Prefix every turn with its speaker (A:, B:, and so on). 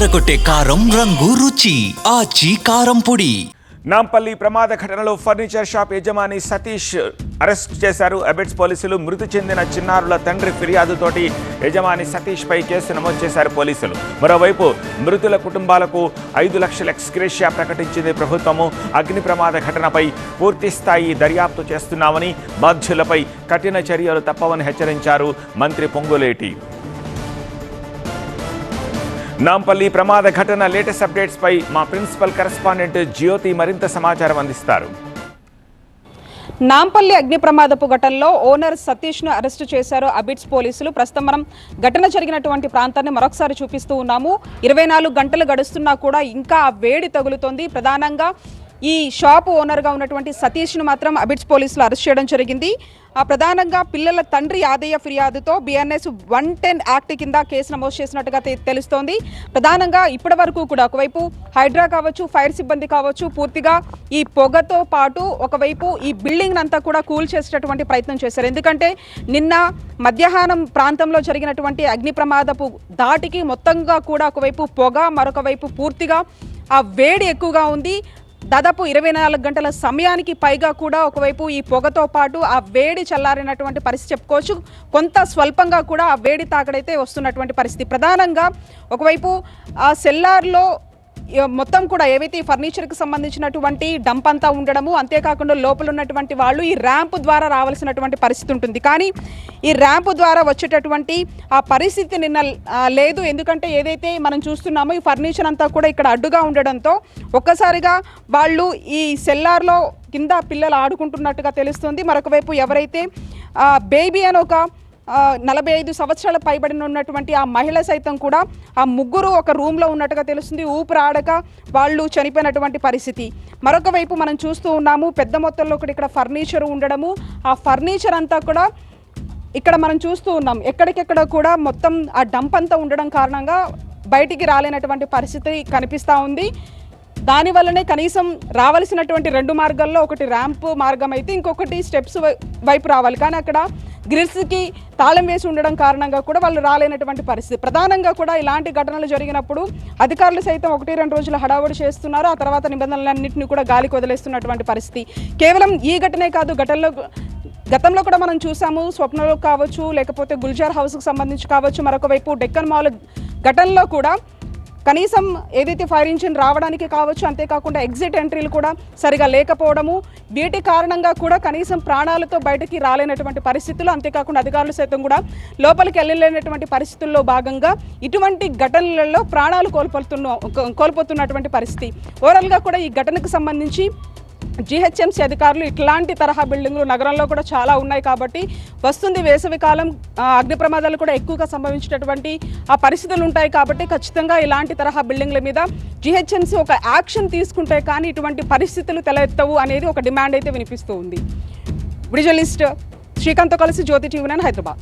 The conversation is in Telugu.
A: ఎర్రగొట్టే కారం రంగు రుచి ఆచి కారం పొడి.
B: నాంపల్లి ప్రమాద ఘటనలో ఫర్నిచర్ షాప్ యజమాని సతీష్ అరెస్ట్ చేశారు. అబెట్స్ పోలీసులు మృతి చెందిన చిన్నారుల తండ్రి ఫిర్యాదుతోటి యజమాని సతీష్ పై కేసు నమోదు చేశారు పోలీసులు. మరోవైపు మృతుల కుటుంబాలకు ఐదు లక్షల ఎక్స్గ్రేషియా ప్రకటించింది ప్రభుత్వము. అగ్ని ప్రమాద ఘటనపై పూర్తి స్థాయి దర్యాప్తు చేస్తున్నామని బాధ్యులపై కఠిన చర్యలు తప్పవని హెచ్చరించారు మంత్రి పొంగులేటి. నాంపల్లి ప్రమాద ఘటన లేటెస్ట్ అప్డేట్స్ పై మా ప్రిన్సిపల్ కరెస్పాండెంట్ జ్యోతి మరింత సమాచారం అందిస్తారు.
C: నాంపల్లి అగ్ని ప్రమాదపు ఘటనలో ఓనర్ సతీష్ను అరెస్టు చేశారు అబిట్స్ పోలీసులు. ప్రస్తుతం మనం ఘటన జరిగినటువంటి ప్రాంతాన్ని మరొకసారి చూపిస్తూ ఉన్నాము. ఇరవై నాలుగు గంటలు గడుస్తున్నా కూడా ఇంకా వేడి తగులుతోంది. ప్రధానంగా ఈ షాప్ ఓనర్గా ఉన్నటువంటి సతీష్ను మాత్రం అబిట్స్ పోలీసులు అరెస్ట్ చేయడం జరిగింది. ఆ ప్రధానంగా పిల్లల తండ్రి యాదయ్య ఫిర్యాదుతో బిఎన్ఎస్ వన్ టెన్ యాక్ట్ కింద కేసు నమోదు చేసినట్టుగా తెలుస్తోంది. ప్రధానంగా ఇప్పటి వరకు కూడా ఒకవైపు హైడ్రా కావచ్చు ఫైర్ సిబ్బంది కావచ్చు పూర్తిగా ఈ పొగతో పాటు ఒకవైపు ఈ బిల్డింగ్ అంతా కూడా కూల్ చేసేటటువంటి ప్రయత్నం చేశారు. ఎందుకంటే నిన్న మధ్యాహ్నం ప్రాంతంలో జరిగినటువంటి అగ్ని ప్రమాదపు దాటికి మొత్తంగా కూడా ఒకవైపు పొగ మరొక వైపు పూర్తిగా ఆ వేడి ఎక్కువగా ఉంది. దాదాపు ఇరవై నాలుగు గంటల సమయానికి పైగా కూడా ఒకవైపు ఈ పొగతో పాటు ఆ వేడి చల్లారినటువంటి పరిస్థితి చెప్పుకోవచ్చు. కొంత స్వల్పంగా కూడా ఆ వేడి తాకడైతే వస్తున్నటువంటి పరిస్థితి. ప్రధానంగా ఒకవైపు ఆ సెల్లార్లో మొత్తం కూడా ఏవైతే ఈ ఫర్నిచర్కి సంబంధించినటువంటి డంప్ అంతా ఉండడము అంతేకాకుండా లోపల ఉన్నటువంటి వాళ్ళు ఈ ర్యాంప్ ద్వారా రావాల్సినటువంటి పరిస్థితి ఉంటుంది. కానీ ఈ ర్యాంప్ ద్వారా వచ్చేటటువంటి ఆ పరిస్థితి నిన్న లేదు. ఎందుకంటే ఏదైతే మనం చూస్తున్నామో ఈ ఫర్నిచర్ అంతా కూడా ఇక్కడ అడ్డుగా ఉండడంతో ఒక్కసారిగా వాళ్ళు ఈ సెల్లార్లో కింద పిల్లలు ఆడుకుంటున్నట్టుగా తెలుస్తుంది. మరొక వైపు ఎవరైతే బేబీ అని ఒక నలభై ఐదు సంవత్సరాల పైబడిన ఉన్నటువంటి ఆ మహిళ సైతం కూడా ఆ ముగ్గురు ఒక రూమ్లో ఉన్నట్టుగా తెలుస్తుంది. ఊపిరాడక వాళ్ళు చనిపోయినటువంటి పరిస్థితి. మరొక వైపు మనం చూస్తూ ఉన్నాము పెద్ద మొత్తంలో కూడా ఇక్కడ ఫర్నిచర్ ఉండడము. ఆ ఫర్నిచర్ అంతా కూడా ఇక్కడ మనం చూస్తూ ఉన్నాం. ఎక్కడికెక్కడ కూడా మొత్తం ఆ డంప్ అంతా ఉండడం కారణంగా బయటికి రాలేనటువంటి పరిస్థితి కనిపిస్తూ ఉంది. దానివల్లనే కనీసం రావాల్సినటువంటి రెండు మార్గాల్లో ఒకటి ర్యాంప్ మార్గం అయితే ఇంకొకటి స్టెప్స్ వై- వైపు రావాలి. కానీ అక్కడ గ్రిల్స్కి తాళం వేసి ఉండడం కారణంగా కూడా వాళ్ళు రాలేనటువంటి పరిస్థితి. ప్రధానంగా కూడా ఇలాంటి ఘటనలు జరిగినప్పుడు అధికారులు సైతం ఒకటి రెండు రోజులు హడావుడి చేస్తున్నారు. ఆ తర్వాత నిబంధనలన్నింటినీ కూడా గాలికి వదిలేస్తున్నటువంటి పరిస్థితి. కేవలం ఈ ఘటనే కాదు ఘటనలో గతంలో కూడా మనం చూసాము స్వప్నలో కావచ్చు లేకపోతే గుల్జార్ హౌస్కి సంబంధించి కావచ్చు మరొక వైపు డెక్కన్ మాల్ ఘటనలో కూడా కనీసం ఏదైతే ఫైర్ ఇంజిన్ రావడానికి కావచ్చు అంతేకాకుండా ఎగ్జిట్ ఎంట్రీలు కూడా సరిగా లేకపోవడము వీటి కారణంగా కూడా కనీసం ప్రాణాలతో బయటకి రాలేనటువంటి పరిస్థితులు అంతేకాకుండా అధికారులు సైతం కూడా లోపలికి వెళ్ళలేనటువంటి పరిస్థితుల్లో భాగంగా ఇటువంటి ఘటనలలో ప్రాణాలు కోల్పోతున్న కోల్పోతున్నటువంటి పరిస్థితి. ఓవరాల్గా కూడా ఈ ఘటనకు సంబంధించి జిహెచ్ఎంసీ అధికారులు ఇట్లాంటి తరహా బిల్డింగ్లు నగరంలో కూడా చాలా ఉన్నాయి కాబట్టి వస్తుంది వేసవికాలం అగ్ని ప్రమాదాలు కూడా ఎక్కువగా సంభవించేటటువంటి ఆ పరిస్థితులు ఉంటాయి కాబట్టి ఖచ్చితంగా ఇలాంటి తరహా బిల్డింగ్ల మీద జిహెచ్ఎంసి ఒక యాక్షన్ తీసుకుంటే కానీ ఇటువంటి పరిస్థితులు తలెత్తవు అనేది ఒక డిమాండ్ అయితే వినిపిస్తూ ఉంది. విజువలిస్ట్ శ్రీకాంత్తో కలిసి జ్యోతి టీవీ హైదరాబాద్.